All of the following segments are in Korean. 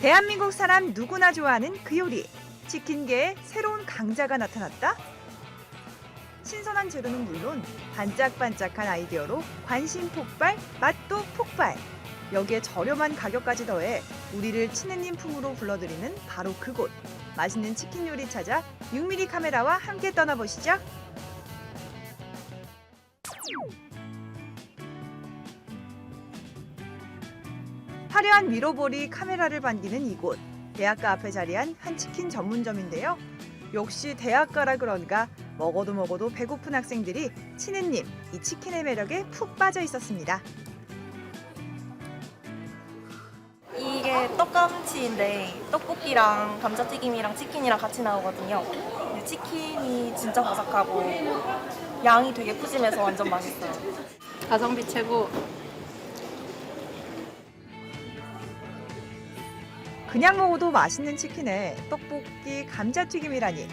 대한민국 사람 누구나 좋아하는 그 요리. 치킨계에 새로운 강자가 나타났다? 신선한 재료는 물론 반짝반짝한 아이디어로 관심 폭발, 맛도 폭발. 여기에 저렴한 가격까지 더해 우리를 치느님 품으로 불러들이는 바로 그곳. 맛있는 치킨 요리 찾아 6mm 카메라와 함께 떠나보시죠. 화려한 미로볼이 카메라를 반기는 이곳. 대학가 앞에 자리한 한 치킨 전문점인데요. 역시 대학가라 그런가 먹어도 먹어도 배고픈 학생들이 치느님 이 치킨의 매력에 푹 빠져 있었습니다. 이게 떡감치인데 떡볶이랑 감자튀김이랑 치킨이랑 같이 나오거든요. 근데 치킨이 진짜 바삭하고 양이 되게 푸짐해서 완전 맛있어요. 가성비 최고. 그냥 먹어도 맛있는 치킨에 떡볶이, 감자튀김이라니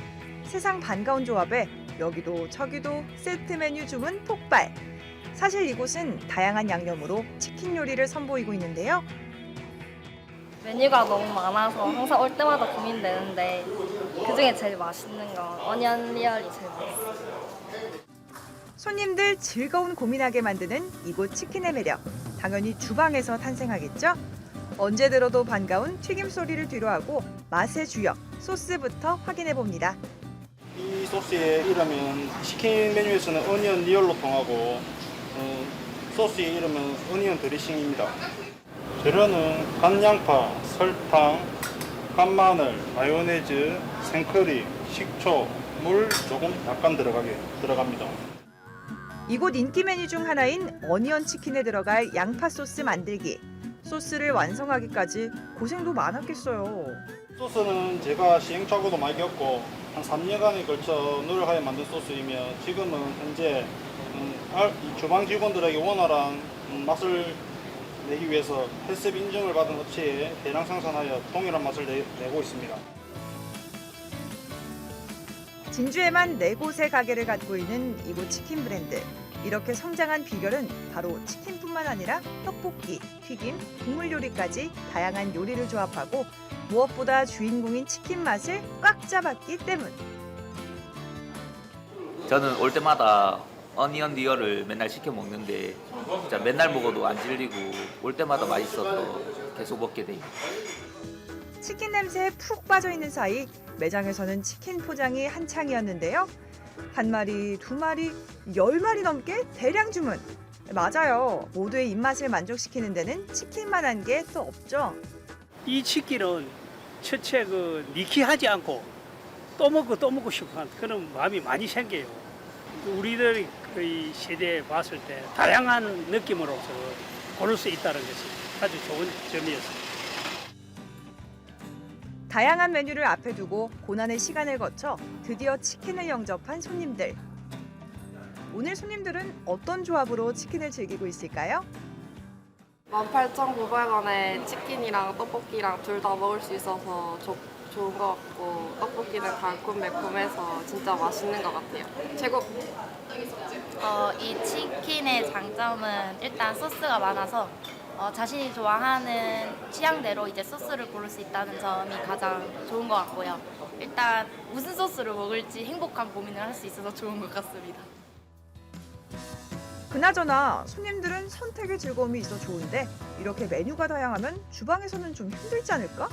세상 반가운 조합에 여기도 저기도 세트 메뉴 주문 폭발. 사실 이곳은 다양한 양념으로 치킨 요리를 선보이고 있는데요. 메뉴가 너무 많아서 항상 올 때마다 고민되는데 그중에 제일 맛있는 건 어니언 리얼이 제일 맛있어요. 손님들 즐거운 고민하게 만드는 이곳 치킨의 매력. 당연히 주방에서 탄생하겠죠? 언제 들어도 반가운 튀김 소리를 뒤로하고 맛의 주역 소스부터 확인해 봅니다. 이 소스의 이름은 치킨 메뉴에서는 어니언 리얼로 통하고 어, 소스의 이름은 어니언 드레싱입니다. 재료는 간양파, 설탕, 간마늘, 마요네즈, 생크림, 식초, 물 조금 약간 들어가게 들어갑니다. 이곳 인기 메뉴 중 하나인 어니언 치킨에 들어갈 양파 소스 만들기. 소스를 완성하기까지 고생도 많았겠어요. 소스는 제가 시행착오도 많이 겪고 한 3년간에 걸쳐 노력하여 만든 소스이며 지금은 현재 음, 주방 직원들에게 원활한 음, 맛을 내기 위해서 헬스업 인증을 받은 업체에 대량 생산하여 동일한 맛을 내, 내고 있습니다. 진주에만 네 곳의 가게를 갖고 있는 이곳 치킨 브랜드. 이렇게 성장한 비결은 바로 치킨뿐만 아니라 떡볶이, 튀김, 국물 요리까지 다양한 요리를 조합하고 무엇보다 주인공인 치킨 맛을 꽉 잡았기 때문. 저는 올 때마다 어니언 리얼을 맨날 시켜 먹는데 진짜 맨날 먹어도 안 질리고 올 때마다 맛있어서 계속 먹게 돼요. 치킨 냄새에 푹 빠져 있는 사이 매장에서는 치킨 포장이 한창이었는데요. 한 마리, 두 마리, 열 마리 넘게 대량 주문. 맞아요. 모두의 입맛을 만족시키는 데는 치킨만한 게 또 없죠. 이 치킨은 첫째 그 니키하지 않고 또 먹고 또 먹고 싶은 그런 마음이 많이 생겨요. 우리들이 그 세대에 봤을 때 다양한 느낌으로서 고를 수 있다는 것이 아주 좋은 점이었습니다. 다양한 메뉴를 앞에 두고 고난의 시간을 거쳐 드디어 치킨을 영접한 손님들. 오늘 손님들은 어떤 조합으로 치킨을 즐기고 있을까요? 18,900원에 치킨이랑 떡볶이랑 둘 다 먹을 수 있어서 좋, 좋은 것 같고 떡볶이는 달콤 매콤해서 진짜 맛있는 것 같아요. 최고! 어, 이 치킨의 장점은 일단 소스가 많아서 어, 자신이 좋아하는 취향대로 이제 소스를 고를 수 있다는 점이 가장 좋은 것 같고요. 일단 무슨 소스를 먹을지 행복한 고민을 할 수 있어서 좋은 것 같습니다. 그나저나 손님들은 선택의 즐거움이 있어 좋은데 이렇게 메뉴가 다양하면 주방에서는 좀 힘들지 않을까?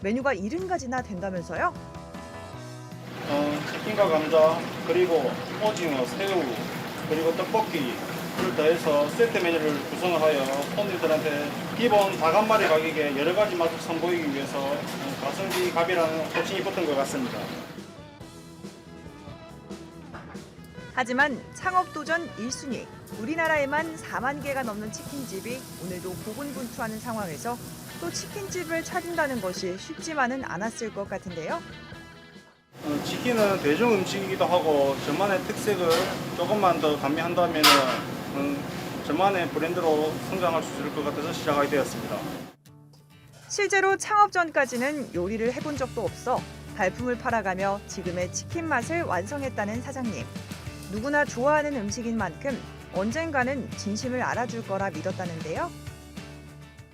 메뉴가 70가지나 된다면서요? 어, 치킨과 감자 그리고 오징어, 새우 그리고 떡볶이 를 더해서 세트 메뉴를 구성을 하여 손님들한테 기본 닭한 마리 가격에 여러 가지 맛을 선보이기 위해서 어, 가성비 갑이라는 호칭이 붙은 것 같습니다. 하지만 창업 도전 1순위 우리나라에만 4만 개가 넘는 치킨집이 오늘도 고군분투하는 상황에서 또 치킨집을 차린다는 것이 쉽지만은 않았을 것 같은데요. 어, 치킨은 대중 음식이기도 하고 저만의 특색을 조금만 더 가미한다면 음, 저만의 브랜드로 성장할 수 있을 것 같아서 시작하게 되었습니다. 실제로 창업 전까지는 요리를 해본 적도 없어 발품을 팔아가며 지금의 치킨 맛을 완성했다는 사장님. 누구나 좋아하는 음식인 만큼 언젠가는 진심을 알아줄 거라 믿었다는데요.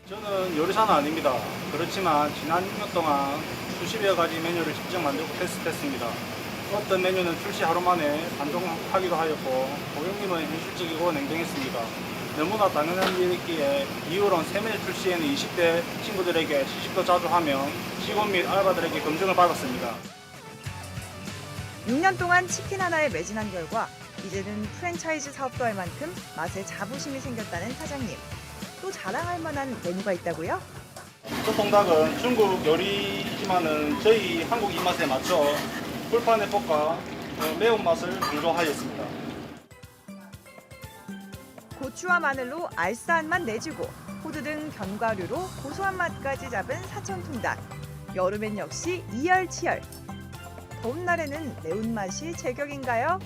저는 요리사는 아닙니다. 그렇지만 지난 6년 동안 수십여 가지 메뉴를 직접 만들고 테스트했습니다. 어떤 메뉴는 출시 하루 만에 단종하기도 하였고 고객님은 현실적이고 냉정했습니다. 너무나 당연한 일이기에 이후론 새 메뉴 출시에는 20대 친구들에게 시식도 자주 하며 직원 및 알바들에게 검증을 받았습니다. 6년 동안 치킨 하나에 매진한 결과 이제는 프랜차이즈 사업도 할 만큼 맛에 자부심이 생겼다는 사장님. 또 자랑할 만한 메뉴가 있다고요? 소통닭은 중국 요리이지만은 저희 한국 입맛에 맞춰 불판에 볶아 어, 매운맛을 강조하였습니다. 고추와 마늘로 알싸한 맛 내주고 호두 등 견과류로 고소한 맛까지 잡은 사천통닭. 여름엔 역시 이열치열. 더운 날에는 매운맛이 제격인가요?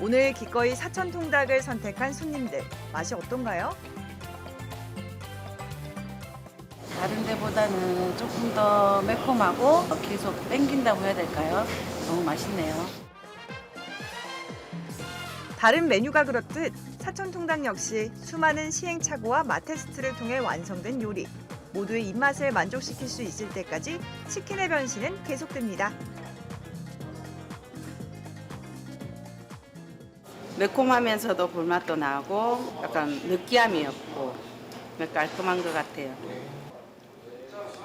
오늘 기꺼이 사천통닭을 선택한 손님들 맛이 어떤가요? 다른 데보다는 조금 더 매콤하고 계속 땡긴다고 해야 될까요? 너무 맛있네요. 다른 메뉴가 그렇듯 사천통닭 역시 수많은 시행착오와 맛테스트를 통해 완성된 요리. 모두의 입맛을 만족시킬 수 있을 때까지 치킨의 변신은 계속됩니다. 매콤하면서도 불맛도 나고 약간 느끼함이 없고 깔끔한 것 같아요.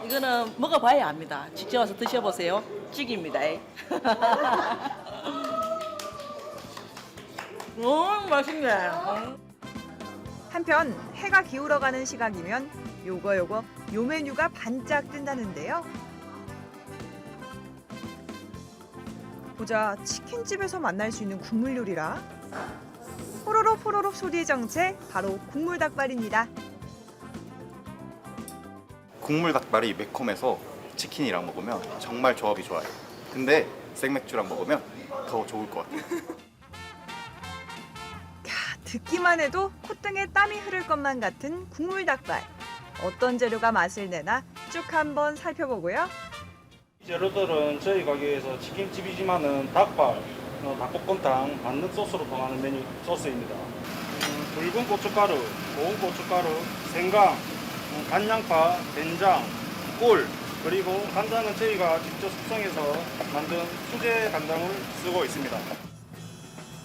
이거는 먹어봐야 압니다. 직접 와서 드셔보세요. 찌기입니다. 음, 맛있네. 음. 한편 해가 기울어가는 시각이면 요거 요거 요 메뉴가 반짝 뜬다는데요. 보자 치킨집에서 만날 수 있는 국물 요리라 호로록 호로록 소리의 정체 바로 국물 닭발입니다. 국물 닭발이 매콤해서 치킨이랑 먹으면 정말 조합이 좋아요. 근데 생맥주랑 먹으면 더 좋을 것 같아요. 야, 듣기만 해도 콧등에 땀이 흐를 것만 같은 국물 닭발. 어떤 재료가 맛을 내나 쭉 한번 살펴보고요. 재료들은 저희 가게에서 치킨집이지만은 닭발, 어, 닭볶음탕, 만능 소스로 통하는 메뉴 소스입니다. 음, 붉은 고춧가루, 고운 고춧가루, 생강, 음, 간양파, 된장, 꿀, 그리고 간장은 저희가 직접 숙성해서 만든 수제 간장을 쓰고 있습니다.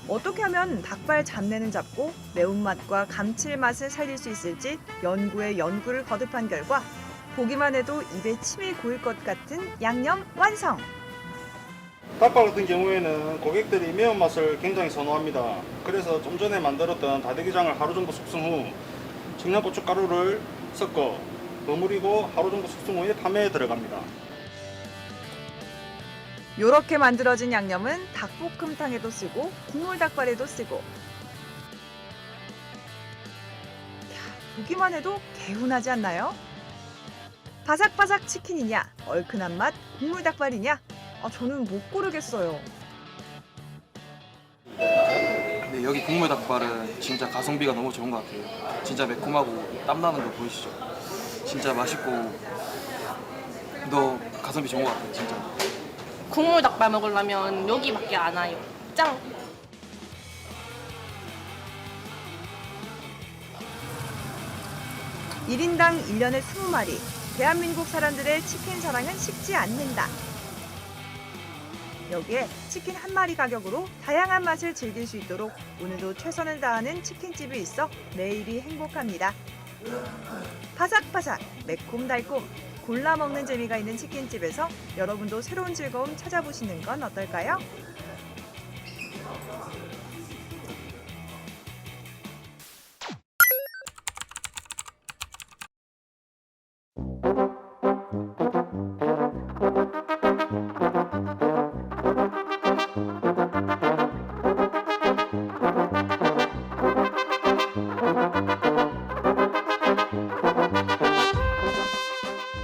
어떻게 하면 닭발 잡내는 잡고 매운맛과 감칠맛을 살릴 수 있을지 연구에 연구를 거듭한 결과 보기만 해도 입에 침이 고일 것 같은 양념 완성! 닭발 같은 경우에는 고객들이 매운맛을 굉장히 선호합니다. 그래서 좀 전에 만들었던 다대기장을 하루 정도 숙성 후 청양고춧가루를 섞어 버무리고 하루 정도 숙성 후에 판매에 들어갑니다. 요렇게 만들어진 양념은 닭볶음탕에도 쓰고 국물 닭발에도 쓰고 야, 보기만 해도 개운하지 않나요? 바삭바삭 치킨이냐 얼큰한 맛 국물 닭발이냐 아, 저는 못 고르겠어요. 네, 여기 국물 닭발은 진짜 가성비가 너무 좋은 것 같아요. 진짜 매콤하고 땀나는 거 보이시죠? 진짜 맛있고 너 가성비 좋은 것 같아요, 진짜. 국물 닭발 먹으려면 여기밖에 안 와요. 짱! 일인당 1년에 20마리. 대한민국 사람들의 치킨 사랑은 식지 않는다. 여기에 치킨 한 마리 가격으로 다양한 맛을 즐길 수 있도록 오늘도 최선을 다하는 치킨집이 있어 매일이 행복합니다. 바삭바삭, 매콤달콤, 골라 먹는 재미가 있는 치킨집에서 여러분도 새로운 즐거움 찾아보시는 건 어떨까요?